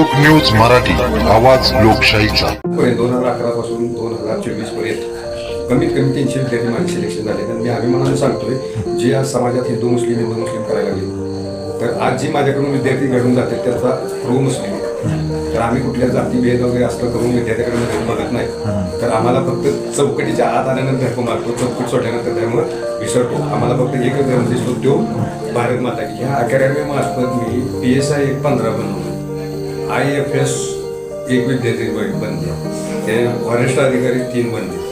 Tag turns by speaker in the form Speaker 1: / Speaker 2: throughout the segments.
Speaker 1: लोक न्यूज मराठी आवाज लोकशाहीचा.
Speaker 2: दोन हजार अकरा पासून दोन हजार चोवीसपर्यंत कमीत कमी तीनशे विद्यार्थी माझे सिलेक्शन झाले. तर मी अभिमानाने सांगतोय जे आज समाजात हिंदू मुस्लिम हिंदू मुस्लिम करायला लागले. तर आज जी माझ्याकडून विद्यार्थी घडून जाते त्याचा प्रो मुस्लिम तर आम्ही कुठल्या जाती भेद वगैरे असलं करून विद्यार्थ्याकडे घरी बघत नाही. तर आम्हाला फक्त चौकटीच्या आत आल्यानंतर धर्म मारतो चौकट सोडल्यानंतर त्यामुळे विसरतो. आम्हाला फक्त एकच धर्म दिसतो तो भारत माता की. ह्या अकॅडमी मार्फत मी पी एस आय एक पंधरा बनवलं आय एफ एस एक विद्यार्थी बनले ते फॉरेस्ट अधिकारी तीन बनले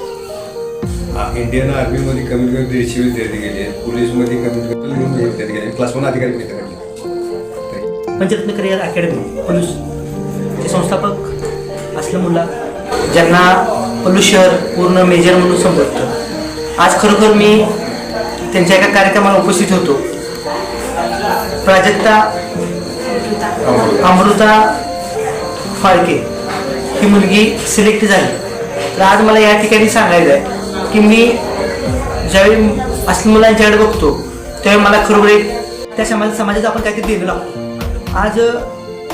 Speaker 2: इंडियन आर्मीमध्ये कमीत कमी दीडशे विद्यार्थी गेले पोलीसमध्ये कमीत कमी विद्यार्थी गेले क्लास वन अधिकारी पण काढले
Speaker 3: पंचरत्न करिअर अकॅडमी पलूस संस्थापक असलं मुला ज्यांना पलूस शहर पूर्ण मेजर म्हणून संबोधतं आज खरोखर मी त्यांच्या एका कार्यक्रमाला उपस्थित होतो. प्राजक्ता अमृता फाळके ही मुलगी सिलेक्ट झाली. तर आज मला या ठिकाणी सांगायचं आहे की मी ज्यावेळी असल्या मुलांच्याकडे बघतो त्यावेळी मला खरोखर एक त्या समाज समाजात आपण काहीतरी देणं लागतो. आज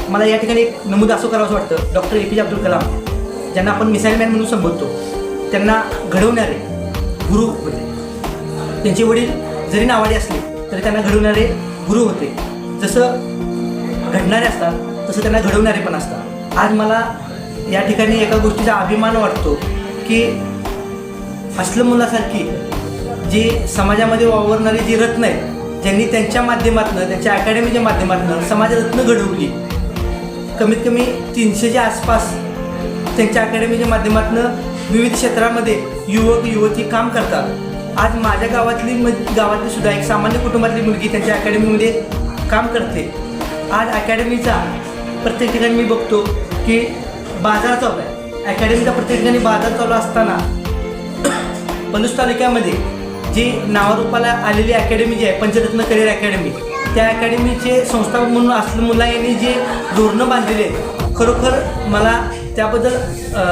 Speaker 3: मला या ठिकाणी एक नमूद असं करावंसं वाटतं डॉक्टर ए पी जे अब्दुल कलाम ज्यांना आपण मिसाईल मॅन म्हणून संबोधतो त्यांना घडवणारे गुरु होते. त्यांचे वडील जरी नावाडे असले तरी त्यांना घडवणारे गुरु होते. जसं घडणारे असतात तसं त्यांना घडवणारे पण असतात. आज मला या ठिकाणी एका गोष्टीचा अभिमान वाटतो की असलं मुलासारखी जी समाजामध्ये वावरणारी जी रत्न आहेत ज्यांनी त्यांच्या माध्यमातून त्यांच्या अकॅडमीच्या माध्यमातून समाजरत्न घडवली कमीत कमी तीनशेच्या आसपास त्यांच्या अकॅडमीच्या माध्यमातून विविध क्षेत्रामध्ये युवक युवती काम करतात. आज माझ्या गावातली म- गावातली सुद्धा एक सामान्य कुटुंबातली मुलगी त्यांच्या अकॅडमीमध्ये काम करते. आज अकॅडमीचा प्रत्येक ठिकाणी मी बघतो की बाजार चालू आहे. अकॅडमीचा प्रत्येक ठिकाणी बाजार चालू असताना पलूस तालुक्यामध्ये जी नावारूपाला आलेली अकॅडमी जी आहे पंचरत्न करिअर अकॅडमी त्या अकॅडमीचे संस्थापक म्हणून असलं मुला यांनी जे धोरणं बांधलेले आहेत खरोखर मला त्याबद्दल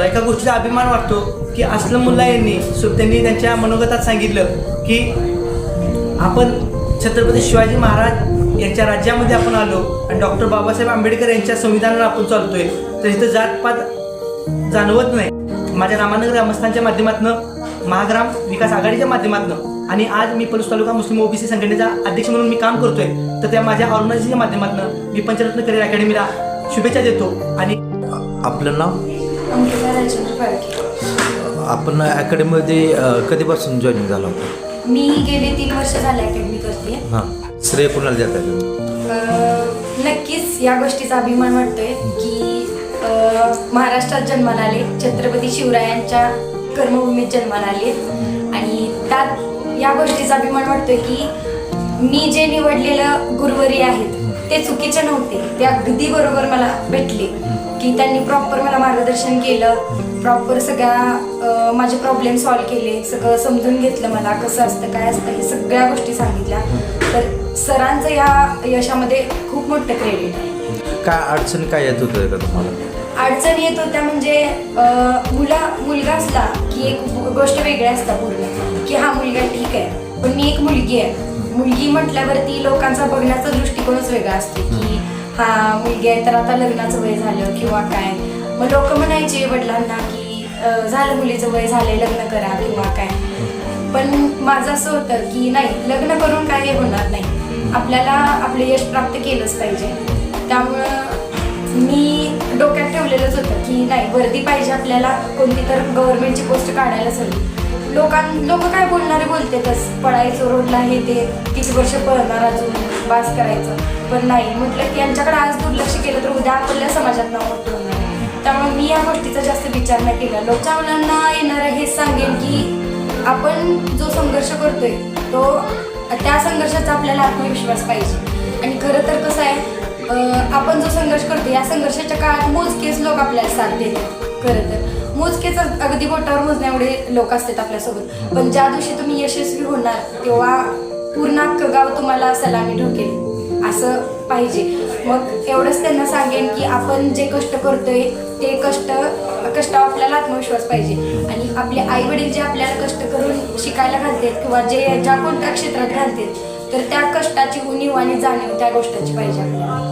Speaker 3: एका गोष्टीचा अभिमान वाटतो की असलं मुल्ला यांनी सो त्यांनी त्यांच्या मनोगतात सांगितलं की आपण छत्रपती शिवाजी महाराज यांच्या राज्यामध्ये आपण आलो आणि डॉक्टर बाबासाहेब आंबेडकर यांच्या संविधानाला आपण चालतोय तर इथं जातपात जाणवत नाही. माझ्या रामानगर ग्रामस्थांच्या माध्यमातून महाग्राम विकास आघाडीच्या माध्यमातून आणि आज मी पलूस तालुका मुस्लिम ओबीसी संघटनेचा अध्यक्ष म्हणून मी काम करतोय तर त्या माझ्या ऑर्गनायझेशनच्या माध्यमातून मी पंचरत्न करिअर अकॅडमीला शुभेच्छा देतो आणि
Speaker 4: आपलं नाव? आपण अकॅडमीमध्ये कधीपासून जॉईनिंग झाला होता?
Speaker 5: मी गेले तीन वर्ष झाले अकॅडमी करते
Speaker 4: हां. श्रेय कुणाला देत आहे
Speaker 5: नक्कीच या गोष्टीचा अभिमान वाटतोय की महाराष्ट्रात जन्माला आले. छत्रपती शिवरायांच्या कर्मभूमीत जन्माला आले. आणि त्यात या गोष्टीचा अभिमान वाटतोय की मी जे निवडलेलं गुरुवरी आहेत ते चुकीचे नव्हते. ते अगदी बरोबर मला भेटले. की त्यांनी प्रॉपर मला मार्गदर्शन केलं. प्रॉपर सगळ्या माझे प्रॉब्लेम सॉल्व्ह केले. सगळं समजून घेतलं मला कसं असतं काय असतं हे सगळ्या गोष्टी सांगितल्या. तर सरांचं या यशामध्ये खूप मोठं क्रेडिट आहे.
Speaker 4: काय अडचण काय येत होतं का तुम्हाला?
Speaker 5: अडचण येत होत्या म्हणजे अ, मुला मुलगा असला की एक गो- गोष्ट वेगळी असता पूर्ण की हा मुलगा ठीक आहे पण मी एक मुलगी आहे. मुलगी म्हटल्यावरती लोकांचा बघण्याचा दृष्टिकोनच वेगळा असतो की हा मुलगी आहे तर आता लग्नाचं वय झालं किंवा काय. मग लोक म्हणायचे वडिलांना की अ, झालं मुलीचं वय झालंय लग्न करा किंवा काय. पण माझं असं होतं की नाही लग्न करून काय हे होणार आपल्याला आपले यश प्राप्त केलंच पाहिजे. त्यामुळं मी डोक्यात ठेवलेलंच होतं की नाही वर्दी पाहिजे आपल्याला कोणती तर गव्हर्नमेंटची पोस्ट काढायलाच हवी. लोकां लोक काय बोलणारे बोलतेतच पळायचं रोडला हे ते किती वर्ष पळणार अजून वास करायचं. पण नाही म्हटलं की यांच्याकडे आज दुर्लक्ष केलं तर उद्या आपल्या समाजात नाव मोठं होणार त्यामुळे मी या गोष्टीचा जास्त विचार नाही केला. लोकच्या मुलांना येणारं हेच सांगेन की आपण जो संघर्ष करतोय तो त्या संघर्षाचा आपल्याला आत्मविश्वास पाहिजे. आणि खरं तर कसं आहे आपण जो संघर्ष करतो या संघर्षाच्या काळात मोजकेच लोक आपल्याला साथ देतात. खरं तर. मोजकेच अगदी बोटावर मोजण्या एवढे लोक असतात आपल्यासोबत. पण ज्या दिवशी तुम्ही यशस्वी होणार तेव्हा पूर्ण गाव तुम्हाला सलामी ठोकेल असं पाहिजे. मग एवढंच त्यांना सांगेन की आपण जे कष्ट करतोय ते कष्ट कष्टावर आपल्याला आत्मविश्वास पाहिजे. आणि आपले आई वडील जे आपल्याला कष्ट करून शिकायला घालतात किंवा जे ज्या कोणत्या क्षेत्रात घालतात तर त्या कष्टाची उणीव आणि जाणीव त्या गोष्टाची पाहिजे आपल्याला.